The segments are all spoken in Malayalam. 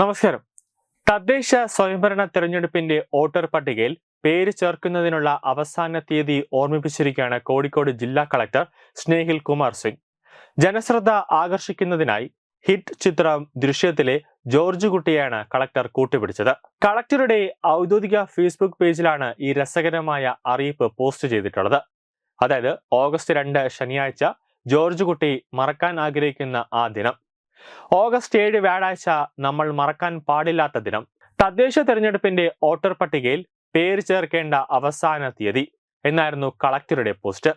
നമസ്കാരം. തദ്ദേശ സ്വയംഭരണ തെരഞ്ഞെടുപ്പിന്റെ വോട്ടർ പട്ടികയിൽ പേര് ചേർക്കുന്നതിനുള്ള അവസാന തീയതി ഓർമ്മിപ്പിച്ചിരിക്കുകയാണ് കോഴിക്കോട് ജില്ലാ കളക്ടർ സ്നേഹിൽ കുമാർ സിംഗ്. ജനശ്രദ്ധ ആകർഷിക്കുന്നതിനായി ഹിറ്റ് ചിത്രം ദൃശ്യത്തിലെ ജോർജ് കുട്ടിയാണ് കളക്ടർ കൂട്ടുപിടിച്ചത് കളക്ടറുടെ ഔദ്യോഗിക ഫേസ്ബുക്ക് പേജിലാണ് ഈ രസകരമായ അറിയിപ്പ് പോസ്റ്റ് ചെയ്തിട്ടുള്ളത്. അതായത് ഓഗസ്റ്റ് രണ്ട് ശനിയാഴ്ച ജോർജ് കുട്ടി മറക്കാൻ ആഗ്രഹിക്കുന്ന ആ ദിനം. ഓഗസ്റ്റ് ഏഴ് വ്യാഴാഴ്ച നമ്മൾ മറക്കാൻ പാടില്ലാത്ത ദിനം. തദ്ദേശ തെരഞ്ഞെടുപ്പിന്റെ വോട്ടർ പട്ടികയിൽ പേര് ചേർക്കേണ്ട അവസാന തീയതി എന്നായിരുന്നു കളക്ടറുടെ പോസ്റ്റ്.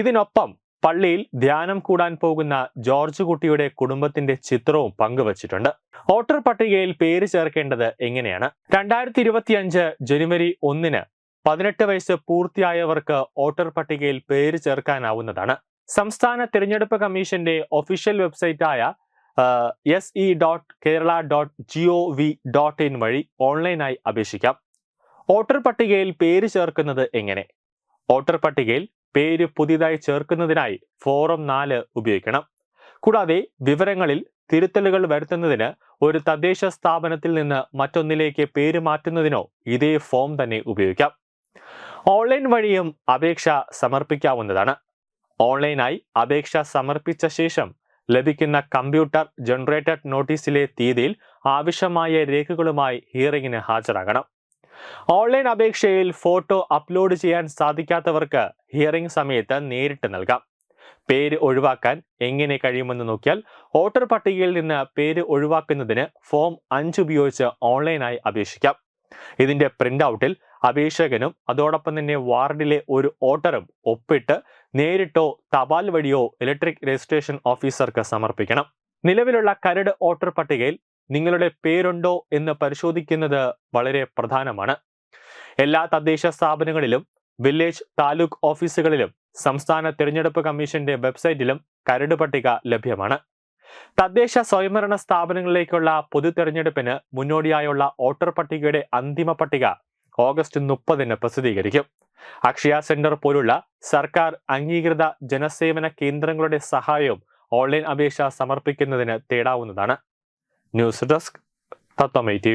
ഇതിനൊപ്പം പള്ളിയിൽ ധ്യാനം കൂടാൻ പോകുന്ന ജോർജ് കുട്ടിയുടെ കുടുംബത്തിന്റെ ചിത്രവും പങ്കുവച്ചിട്ടുണ്ട്. വോട്ടർ പട്ടികയിൽ പേര് ചേർക്കേണ്ടത് എങ്ങനെയാണ്? രണ്ടായിരത്തി ഇരുപത്തിയഞ്ച് ജനുവരി ഒന്നിന് പതിനെട്ട് വയസ്സ് പൂർത്തിയായവർക്ക് വോട്ടർ പട്ടികയിൽ പേര് ചേർക്കാനാവുന്നതാണ്. സംസ്ഥാന തിരഞ്ഞെടുപ്പ് കമ്മീഷന്റെ official വെബ്സൈറ്റായ S E dot Kerala dot G O V dot in വഴി ഓൺലൈനായി അപേക്ഷിക്കാം. വോട്ടർ പട്ടികയിൽ പേര് ചേർക്കുന്നത് എങ്ങനെ? വോട്ടർ പട്ടികയിൽ പേര് പുതിയതായി ചേർക്കുന്നതിനായി ഫോറം നാല് ഉപയോഗിക്കണം. കൂടാതെ വിവരങ്ങളിൽ തിരുത്തലുകൾ വരുത്തുന്നതിന് ഒരു തദ്ദേശ സ്ഥാപനത്തിൽ നിന്ന് മറ്റൊന്നിലേക്ക് പേര് മാറ്റുന്നതിനോ ഇതേ ഫോം തന്നെ ഉപയോഗിക്കാം. ഓൺലൈൻ വഴിയും അപേക്ഷ സമർപ്പിക്കാവുന്നതാണ്. ഓൺലൈനായി അപേക്ഷ സമർപ്പിച്ച ശേഷം ലഭിക്കുന്ന കമ്പ്യൂട്ടർ ജനറേറ്റഡ് നോട്ടീസിലെ തീയതിയിൽ ആവശ്യമായ രേഖകളുമായി ഹിയറിംഗിന് ഹാജരാകണം. ഓൺലൈൻ അപേക്ഷയിൽ ഫോട്ടോ അപ്ലോഡ് ചെയ്യാൻ സാധിക്കാത്തവർക്ക് ഹിയറിംഗ് സമയത്ത് നേരിട്ട് നൽകാം. പേര് ഒഴിവാക്കാൻ എങ്ങനെ കഴിയുമെന്ന് നോക്കിയാൽ വോട്ടർ പട്ടികയിൽ നിന്ന് പേര് ഒഴിവാക്കുന്നതിന് ഫോം അഞ്ച് ഉപയോഗിച്ച് ഓൺലൈനായി അപേക്ഷിക്കാം. ഇതിന്റെ പ്രിന്റ് ഔട്ടിൽ അപേക്ഷകനും അതോടൊപ്പം തന്നെ വാർഡിലെ ഒരു ഓട്ടറും ഒപ്പിട്ട് നേരിട്ടോ തപാൽ വഴിയോ ഇലക്ട്രിക് രജിസ്ട്രേഷൻ ഓഫീസർക്ക് സമർപ്പിക്കണം. നിലവിലുള്ള കരട് ഓട്ടർ പട്ടികയിൽ നിങ്ങളുടെ പേരുണ്ടോ എന്ന് പരിശോധിക്കുന്നത് വളരെ പ്രധാനമാണ്. എല്ലാ തദ്ദേശ സ്ഥാപനങ്ങളിലും വില്ലേജ് താലൂക്ക് ഓഫീസുകളിലും സംസ്ഥാന തിരഞ്ഞെടുപ്പ് കമ്മീഷന്റെ വെബ്സൈറ്റിലും കരട് പട്ടിക ലഭ്യമാണ്. തദ്ദേശ സ്വയംഭരണ സ്ഥാപനങ്ങളിലേക്കുള്ള പൊതു തെരഞ്ഞെടുപ്പിന് മുന്നോടിയായുള്ള വോട്ടർ പട്ടികയുടെ അന്തിമ പട്ടിക ഓഗസ്റ്റ് മുപ്പതിന് പ്രസിദ്ധീകരിക്കും. അക്ഷയ സെന്റർ പോലുള്ള സർക്കാർ അംഗീകൃത ജനസേവന കേന്ദ്രങ്ങളുടെ സഹായവും ഓൺലൈൻ അപേക്ഷ സമർപ്പിക്കുന്നതിന് തേടാവുന്നതാണ്. News desk Tatwamayi T